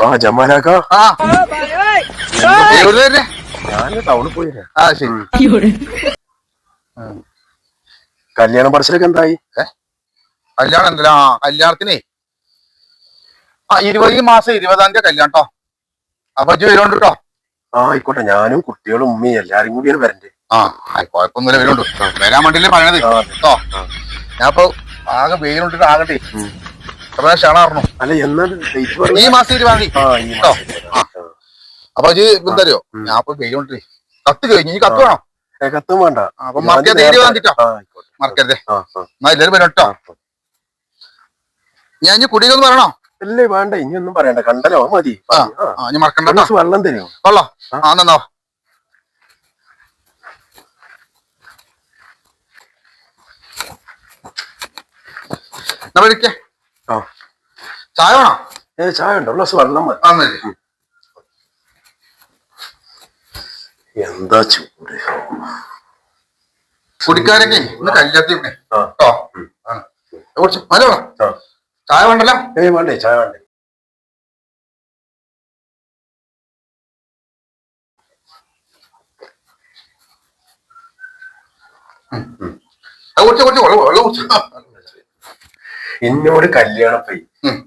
ആ ജമാലാക്കാ? ഞാൻ ടൗണിൽ പോയി ആ ശരി. കല്യാണ പറച്ചിലൊക്കെ എന്തായി? കല്യാണം ഉണ്ടല്ലോ ആ കല്യാണത്തിനേ. ആ ഇരുപത് ഈ മാസം ഇരുപതാം തീയതി കല്യാണം കേട്ടോ അപ്പൊ വരുന്നുണ്ട് കേട്ടോ ആ ആയിക്കോട്ടെ. ഞാനും കുട്ടികളും ഉമ്മയും എല്ലാരും കൂടിയാണ് വരണ്ടേ. ആ കുഴപ്പമൊന്നുമില്ല വരുന്നുണ്ട്. വരാൻ വേണ്ടി പറയണത്. കേട്ടോ ഞാൻ ഇപ്പൊ ആകെ വെയിലുണ്ടിട്ട് ആകട്ടെ. ക്ഷണമായിരുന്നു അല്ല എന്നാൽ ഈ മാസം ഇരുപതാം തീയതി കേട്ടോ? അപ്പൊ ഇജ്ജ് എന്തറിയോ ഞാൻ ഇപ്പൊ വെയിലുണ്ട് കത്ത് കഴിഞ്ഞു ഈ കത്ത് വേണോ? കത്തും വേണ്ട. അപ്പൊ നേരത്തെ- ഇരുപതാം തീയതി മറക്കരുതേ എന്നാ എല്ലാവരും വരും കേട്ടോ. ഞാൻ ഇനി കുടിയൊന്നും പറയണോ? ഇല്ലേ വേണ്ട. ഇനി ഒന്നും പറയണ്ട. കണ്ടല്ലോ മതി. മറക്കണ്ട വെള്ളം തരുമോ? കൊള്ളോ. ആ. നന്നോ നമ്മളിരിക്കേ ആ. ചായ വേണോ? ഏ ചായ ഉണ്ടോ ഗ്ലാസ് വെള്ളം മതി. ആ മതി. എന്താ ചൂട്? കുടിക്കാരൊക്കെ ഒന്ന് കല്ലാത്തി കേട്ടോ? കുറച്ച് മതി വേണം ചായ വേണ്ടല്ലോ? ഏ വേണ്ടേ. ചായ വേണ്ടേ. അത് കുറച്ച് വെള്ളം വെള്ളം കുടിച്ച്. എന്നോട് കല്യാണം പോയി.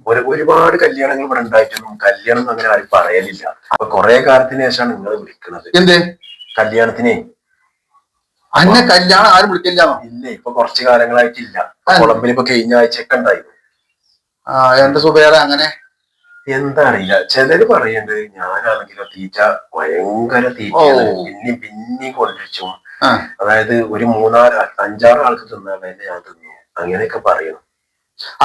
ഒരു ഒരുപാട് കല്യാണങ്ങൾ ഇവിടെ ഉണ്ടായിട്ടൊന്നും കല്യാണം അങ്ങനെ ആരും പറയലില്ല. അപ്പൊ കുറെ കാലത്തിന് ശേഷമാണ് നിങ്ങൾ വിളിക്കുന്നത്. എന്ത്? കല്യാണത്തിനെ. അന്നെ കല്യാണം ആരും വിളിക്കില്ല. ഇല്ല ഇപ്പൊ കുറച്ച് കാലങ്ങളായിട്ടില്ല. കൊളംബിൽ കുളമ്പിൽ ഇപ്പൊ കഴിഞ്ഞ ആഴ്ചയൊക്കെ ഉണ്ടായിരുന്നു ആ എന്റെ സുബേറ അങ്ങനെ? എന്താണില്ല ചിലര് പറയണ്ടത് ഞാനാണെങ്കിലോ തീറ്റ ഭയങ്കര തീറ്റ പിന്നെ പിന്നെയും പിന്നെയും കൊണ്ടിരിച്ചു. അതായത് ഒരു മൂന്നാൽ അഞ്ചാറ് ആൾക്ക് തിന്നാൻ ഞാൻ തിന്നു. അങ്ങനെയൊക്കെ പറയുന്നു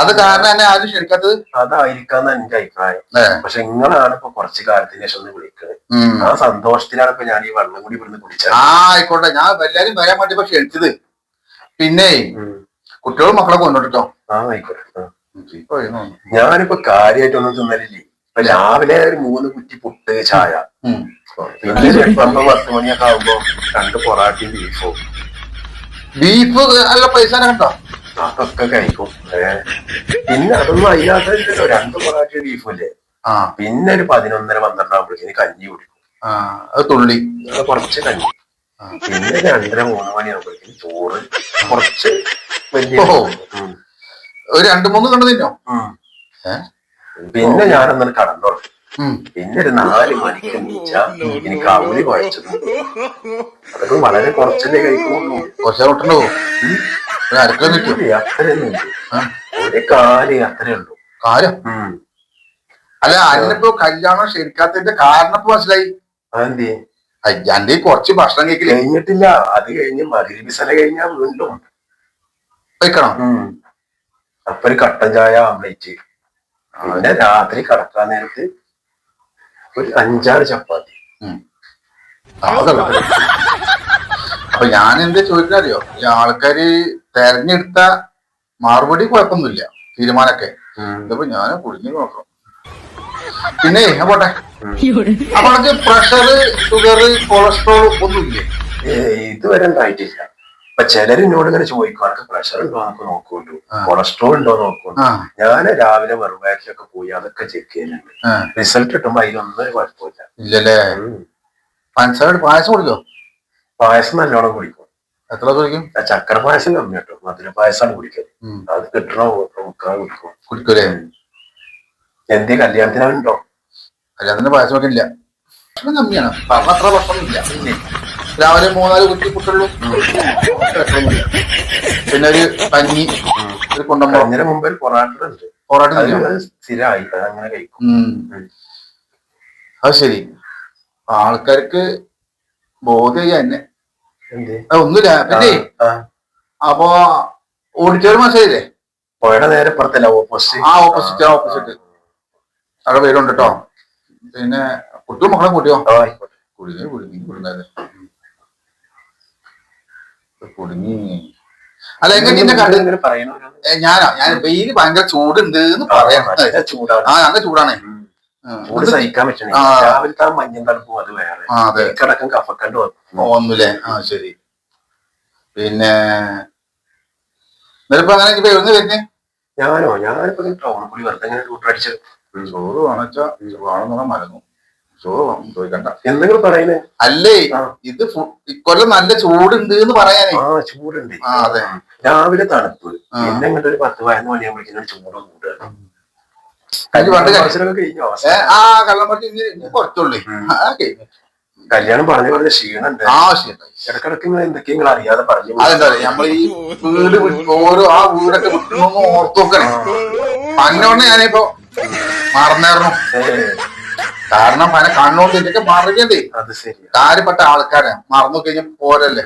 അത് കാരണം തന്നെ ആരും ക്ഷണിക്കാത്തത് അതായിരിക്കാന്ന് എന്റെ അഭിപ്രായം. പക്ഷെ നിങ്ങളാണ് ഇപ്പൊ കുറച്ച് കാലത്തിന് ശേഷം ഒന്ന് വിളിക്കുന്നത് ആ സന്തോഷത്തിലാണ് ഇപ്പൊ ഞാൻ ഈ വെള്ളം കൂടി ഇവിടുന്ന് കുടിച്ചത്. ആ ആയിക്കോട്ടെ. ഞാൻ എല്ലാരും വരാൻ വേണ്ടി ഇപ്പൊ ക്ഷണിച്ചത്. പിന്നെ. കുട്ടികളും മക്കളെ കൊണ്ടോട്ടോ ആ ആയിക്കോട്ടെ. ഞാനിപ്പോ കാര്യമായിട്ടൊന്നും തിന്നലില്ലേ? ഇപ്പൊ. രാവിലെ ഒരു മൂന്ന് കുറ്റി പുട്ട് ചായ. പിന്നെ ഒമ്പത് പത്ത് മണിയൊക്കെ ആകുമ്പോ രണ്ട് പൊറാട്ടയും ബീഫും ബീഫ് നല്ല പൈസ കണ്ടോ? അതൊക്കെ കഴിക്കും. പിന്നെ അതൊന്നും അതിനകത്തല്ലോ രണ്ട് പൊറാട്ട ബീഫും അല്ലേ ആ. പിന്നെ ഒരു പതിനൊന്നര പന്ത്രണ്ടാകുമ്പോഴേക്കും കഞ്ഞി കുടിക്കും. ആ അത് തുള്ളി. അത് കുറച്ച് കഞ്ഞി. പിന്നെ രണ്ടര മൂന്ന് മണിയാകുമ്പോഴേക്കും ചോറ്. കുറച്ച് വലിയ. ഒരു രണ്ടു മൂന്ന് കണ്ടു തിന്നോ? പിന്നെ ഞാൻ കടന്നുറങ്ങും. ഉം. പിന്നെ ഒരു നാല് മണിക്ക് എണീച്ച എനിക്ക് അവലി കുഴച്ചത്. അതൊക്കെ വളരെ കുറച്ചല്ലേ കഴിക്കുള്ളൂ കുറച്ച് ഒരു അത്രേ ഉള്ളൂ. കാര്യം. അല്ല അന്നിപ്പോ കല്യാണം ശരിക്കാത്തതിന്റെ കാരണം ഇപ്പൊ മനസ്സിലായി. അതെന്തേ? അന്റെ കുറച്ച് ഭക്ഷണം കഴിക്കില്ല കഴിഞ്ഞിട്ടില്ല. അത് കഴിഞ്ഞ് മകരിബിസല കഴിഞ്ഞാ വീണ്ടും. വെക്കണം. അപ്പൊ ഒരു കട്ടൻ ചായ ആംപ്ലേറ്റ് പിന്നെ രാത്രി കടക്കാൻ നേരത്ത് ഒരു അഞ്ചാറ് ചപ്പാത്തി. അപ്പൊ ഞാൻ എന്താ ചോദിക്കാറിയോ ഈ ആൾക്കാര് തെരഞ്ഞെടുത്ത മറുപടി കുഴപ്പമൊന്നുമില്ല. തീരുമാനമൊക്കെ. ഇതിപ്പോ ഞാൻ കുടിഞ്ഞു നോക്കാം പിന്നെ പോട്ടെ. അപ്പൊ പ്രഷർ ഷുഗർ കൊളസ്ട്രോൾ ഒന്നുമില്ലേ? ഇതുവരെ ഉണ്ടായിട്ടില്ല. അപ്പൊ ചിലരിനോട് എന്നോട് ഇങ്ങനെ ചോദിക്കും അവർക്ക് പ്രഷർ ഉണ്ടോ? എന്നൊക്കെ നോക്കുള്ളൂ. കൊളസ്ട്രോൾ ഉണ്ടോ നോക്കുള്ളൂ ഞാൻ ഞാൻ രാവിലെ വെറും വയറ്റിലൊക്കെ പോയി അതൊക്കെ ചെക്ക് ചെയ്യുന്നുണ്ട് റിസൾട്ട് കിട്ടുമ്പോ അതിലൊന്നും കുഴപ്പമില്ല. ഇല്ലല്ലേ. പഞ്ചസാര പായസം കുടിക്കോ പായസം നല്ലോണം കുടിക്കും. എത്ര കുടിക്കും ചക്കര പായസം കമ്മി കേട്ടോ. മധുര പായസമാണ് കുടിക്കൽ. അത് കിട്ടണോ? കുടിക്കും കുടിക്കൂലേ? എന്തേ കല്യാണത്തിനുണ്ടോ പായസം ഒക്കെ ഇല്ല. ഭക്ഷണം കമ്മിയാണ്. പറഞ്ഞ അത്ര ഭക്ഷണം ഇല്ല രാവിലെ മൂന്നാൽ കുറ്റി പുട്ടുള്ളൂ പിന്നെ ഒരു കഞ്ഞി ഒരു കൊണ്ടുപോകും അങ്ങനെ മുമ്പ് പൊറാട്ട ഉണ്ട്. പൊറാട്ട? സ്ഥിരമായി. അങ്ങനെ കഴിക്കും. അത് ശരി. ആൾക്കാർക്ക് ബോധ്യ തന്നെ അത് ഒന്നുമില്ല. പിന്നെ അപ്പൊ ഓഡിറ്റോറിയം മനസ്സിലായില്ലേ പുഴയുടെ നേരെ പുറത്തല്ല ഓപ്പോസിറ്റ് ആ ഓപ്പോസിറ്റ് ആ ഓപ്പോസിറ്റ് അവിടെ പേരുണ്ട് കേട്ടോ പിന്നെ കുട്ടിയും? മക്കളെ കുട്ടിയോ കുടുങ്ങി കുടുങ്ങി കുടുങ്ങാതെ. കുടുങ്ങി. അല്ല എങ്ങനെ നിന്നെ കണ്ടു പറയണോ? ഞാനാ. ഞാൻ വെയിൽ ഭയങ്കര ചൂടുണ്ട് എന്ന് പറയാം. നല്ല ചൂടാണ്. ആ നല്ല ചൂടാണേ. സഹിക്കാൻ പറ്റണേ. രാവിലത്തെ ആ തണുപ്പും അത് വേറെ. ആ കഫക്കണ്ട് വന്നു. ശരി. പിന്നെ എന്നിട്ടിപ്പോ അങ്ങനെ ഇപ്പൊ എവിടുന്ന് വരുന്നേ? ഞാനോ? ഞാനിപ്പോ ടൗണിൽ കൂടി വെറുതെ ഇങ്ങനെ റൂട്ടടിച്ച് ചോറ് വേണച്ചാ വേണമെന്നാ മരുന്നു. ചോറ് ചോദിക്കണ്ട. എന്തെങ്കിലും പറയുന്നേ. അല്ലേ? ഇത് ഇക്കൊല്ലം നല്ല ചൂടുണ്ട് എന്ന് പറയാനേ. ആ ചൂടുണ്ട്. രാവിലെ തണുപ്പ്. പിന്നെ ഇങ്ങോട്ട് ഒരു പത്ത് പതിനൊന്ന് മണിയാകുമ്പോഴേക്കും ചൂട് കൂടുക കല്ല് പണ്ട്. ആ കള്ളം കുറച്ചുള്ളേ കഴിഞ്ഞു. കല്യാണം പറഞ്ഞു പറഞ്ഞ ക്ഷീണുണ്ട്. ആ ഇടക്കിടക്ക് നിങ്ങൾ എന്തൊക്കെയും നിങ്ങൾ അറിയാതെ പറഞ്ഞു അതെന്താ നമ്മൾ ഈ വീട് വിട്ട് ഓരോ ആ വീടൊക്കെ വിട്ടണമെന്ന് ഓർത്തോക്കണേ പന്നോണ്ട് ഞാനിപ്പോ മറന്നായിരുന്നു കാരണം പന കണ്ണോണ്ട് ഇതൊക്കെ മറിഞ്ഞതേ. അത് ശരി കാര്യപ്പെട്ട ആൾക്കാരെ. മറന്നു കഴിഞ്ഞാൽ പോരല്ലേ?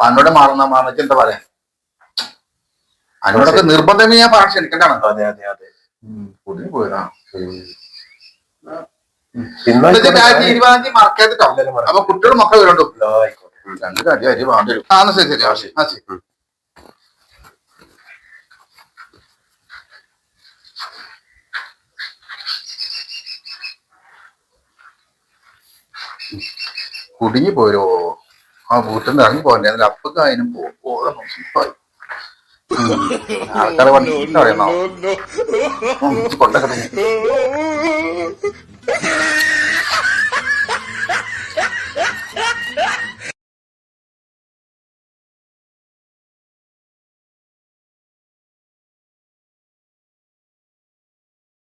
പന്നോട് മറന്ന മറന്നിട്ട് എന്താ പറയാ? അതിനോടൊക്കെ നിർബന്ധമേ ഞാൻ പറഞ്ഞു ക്ഷണിക്കണ്ടാണ് അതെ അതെ അതെ. കുടിഞ്ഞു പോയതാ ഇരുപതാം തീയതി അപ്പൊ കുട്ടികൾ മക്കൾ വരുണ്ടോ ആയിക്കോട്ടെ. രണ്ട് കടി അരി വേണ്ടി വരും ആ ശരി ശരി ആ ശരി ആ ശരി. കുടുങ്ങി പോരോ? ആ വീട്ടിൽ നിന്ന് ഇറങ്ങി പോകണ്ടേ അതിൽ അപ്പൊക്കെ അതിനും പോകും ആൾക്കാരെ വണ്ടി അറിയണോ കൊണ്ടൊക്കെ